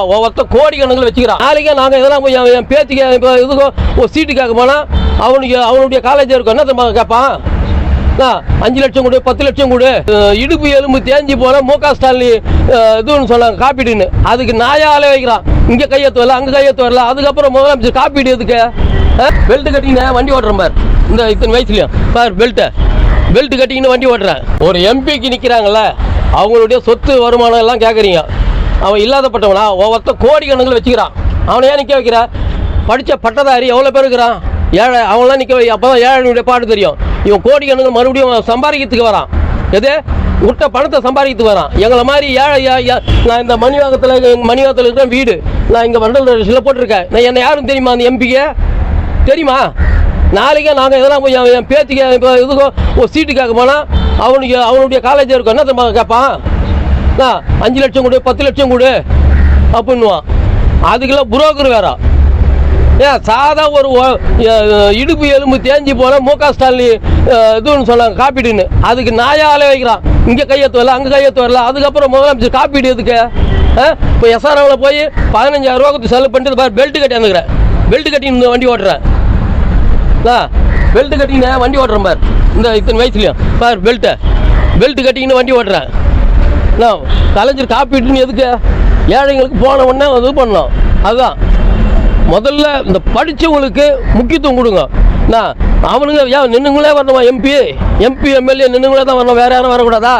ஒவ்வொருத்த கோடி கணக்கில் வச்சுக்கிறான். நாளைக்கே நாங்கள் இதெல்லாம் போய் என் பேத்திக்கு இப்போ இதுக்கும் ஒரு சீட்டு கேட்க போனால் அவனுக்கு அவனுடைய காலேஜ் இருக்கும் என்ன தெரியுமா கேட்பான் ஆ அஞ்சு லட்சம் கொடு பத்து லட்சம் கொடு இடுப்பு எலும்பு தேஞ்சு போன மு க ஸ்டாலின் இதுன்னு சொன்னாங்க காப்பீடுன்னு. அதுக்கு நாயாலே வைக்கிறான். இங்கே கையெழுத்து வரல அங்கே கையெழுத்து வரல அதுக்கப்புறம் முதலமைச்சர் காப்பீடு எதுக்கு? பெல்ட் கட்டிங்க வண்டி ஓட்டுறேன் பார். இந்த இத்தனை வயசுலையும். பார் பெல்ட்டை பெல்ட் கட்டிங்கன்னு வண்டி ஓட்டுறேன். ஒரு எம்பிக்கு நிற்கிறாங்கள அவங்களுடைய சொத்து வருமானம் எல்லாம் கேட்குறீங்க அவன் இல்லாதப்பட்டவனா? ஒவ்வொருத்தன் கோடி கணக்கில் வச்சுக்கிறான். அவனை ஏன் நிற்க வைக்கிற? படித்த பட்டதாரி எவ்வளோ பேர் இருக்கிறான்? ஏழை அவன்லாம் நிற்க வை அப்போ தான் ஏழைனுடைய பாட்டு தெரியும். இவன் கோடி கணக்கில் மறுபடியும் சம்பாதிக்கிறதுக்கு வரான். எது? விட்ட பணத்தை சம்பாதிக்கிறதுக்கு வரான். எங்களை மாதிரி ஏழை ஏ- ஏ- நான் இந்த மணிவாகத்தில் மணிவாகத்தில் இருக்கிற வீடு நான் இங்கே வண்டல் சில போட்டிருக்கேன். நான் என்னை யாரும் தெரியுமா அந்த எம்பிக்கு தெரியுமா? நாளைக்கே நாங்கள் இதெல்லாம் போய் என் என் பேத்திக்கு இப்போ இதுக்கும் ஒரு சீட்டு கேட்க போனால் அவனுக்கு அவனுடைய காலேஜ் இருக்கும் என்ன தெரியுமா கேட்பான் அஞ்சு லட்சம் கொடு பத்து லட்சம் கொடு அப்படின்வான் அதுக்கெல்லாம் புரோக்கர் வேற. ஏன் சாதா ஒரு இடுப்பு எலும்பு தேஞ்சி போன மு க ஸ்டாலின் இதுன்னு சொன்னாங்க காப்பீடுன்னு. அதுக்கு நாயாலே வைக்கிறான். இங்கே கையெழுத்து வரல அங்கே கையெழுத்து வரல. அதுக்கப்புறம் முதலமைச்சர் காப்பீடு எதுக்கு? இப்போ எஸ்ஆர்ஓவில் போய் பதினஞ்சாயிரம் ரூபா கொடுத்து செலவு பண்ணிட்டு பாரு பெல்ட் கட்டி வந்துக்கிறேன் பெல்ட் கட்டி இந்த வண்டி ஓட்டுறேன் பெல்ட் கட்டிங்க வண்டி ஓட்டுறேன் பார். இந்த இத்தனை வயசுலையும். பார் பெல்ட்டை பெல்ட் கட்டிங்கன்னு வண்டி ஓட்டுறேன் என்ன கலைஞர் காப்பீட்டுன்னு எதுக்கு? ஏழைங்களுக்கு போன உடனே இது பண்ணோம். அதுதான் முதல்ல இந்த படித்தவங்களுக்கு முக்கியத்துவம் கொடுங்க. என்ன அவனுங்க ஏன் நின்னுங்களே வரணுமா எம்பி எம்பி எம்எல்ஏ நின்னுங்களே தான் வரணும். வேற யாரும் வரக்கூடாதா?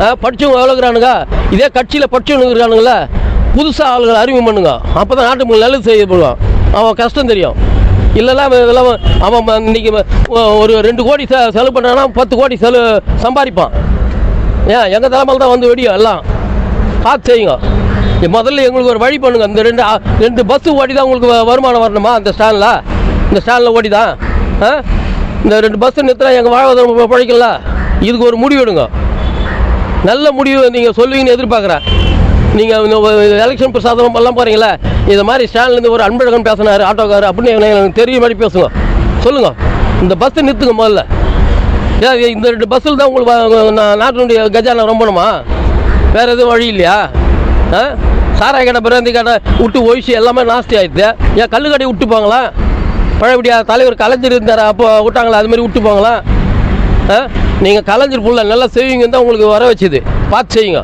படித்தவங்க படிச்சவங்க எவ்வளோ இருக்கிறானுங்க? இதே கட்சியில் படித்தவனுங்க இருக்கானுங்களே புதுசாக ஆளுகளை அறிமுகம் பண்ணுங்க. அப்போ தான் நாட்டு மக்கள் நல்லது செய்யப்படுவான் அவன் கஷ்டம் தெரியும். இல்லைன்னா இதெல்லாம் அவன் இன்னைக்கு ஒரு ரெண்டு கோடி செ செலவு பண்ணுறான்னா பத்து கோடி செலவு சம்பாதிப்பான். ஏன்? எங்கள் தலைமையில் தான் வந்து வெடியும் எல்லாம். பார்த்து செய்யுங்க. முதல்ல எங்களுக்கு ஒரு வழி பண்ணுங்க. இந்த ரெண்டு ரெண்டு பஸ்ஸு ஓடி தான் உங்களுக்கு வருமானம் வரணுமா? அந்த ஸ்டாண்டில் இந்த ஸ்டாண்டில் ஓடி தான் ஆ? இந்த ரெண்டு பஸ்ஸு நிறுத்தினா எங்கள் வாழ்வாதாரம் பிழைக்கல. இதுக்கு ஒரு முடிவு எடுங்க. நல்ல முடிவு நீங்கள் சொல்லுவீங்கன்னு எதிர்பார்க்குறேன். நீங்கள் எலெக்ஷன் பிரசாதம் எல்லாம் போகிறீங்களே இது மாதிரி ஸ்டாண்ட்லேருந்து ஒரு அன்பழகன் பேசினார் ஆட்டோக்காரர் அப்படின்னு எனக்கு எனக்கு தெரியும் மாதிரி பேசுங்க. சொல்லுங்கள் இந்த பஸ்ஸை நிறுத்துங்க முதல்ல. இந்த ரெண்டு பஸ்ஸில் தான் உங்களுக்கு நாட்டினுடைய கஜானா ரொம்பணுமா? வேறு எதுவும் வழி இல்லையா? ஆ? சாராய கடை பிராந்தி கடை விட்டு ஒழிச்சு எல்லாமே நாஸ்தி ஆயிடுது. ஏன் கல்லு கடை விட்டுப்பாங்களா பழையபடியா தலைவர் கலைஞர் இருந்தார் அப்போ விட்டாங்களா? அது மாதிரி விட்டுப்பாங்களா ஆ? நீங்கள் கலைஞர் புள்ள நல்லா செய்வீங்கன்னு தான் உங்களுக்கு வர வச்சுது. பார்த்து செய்யுங்க.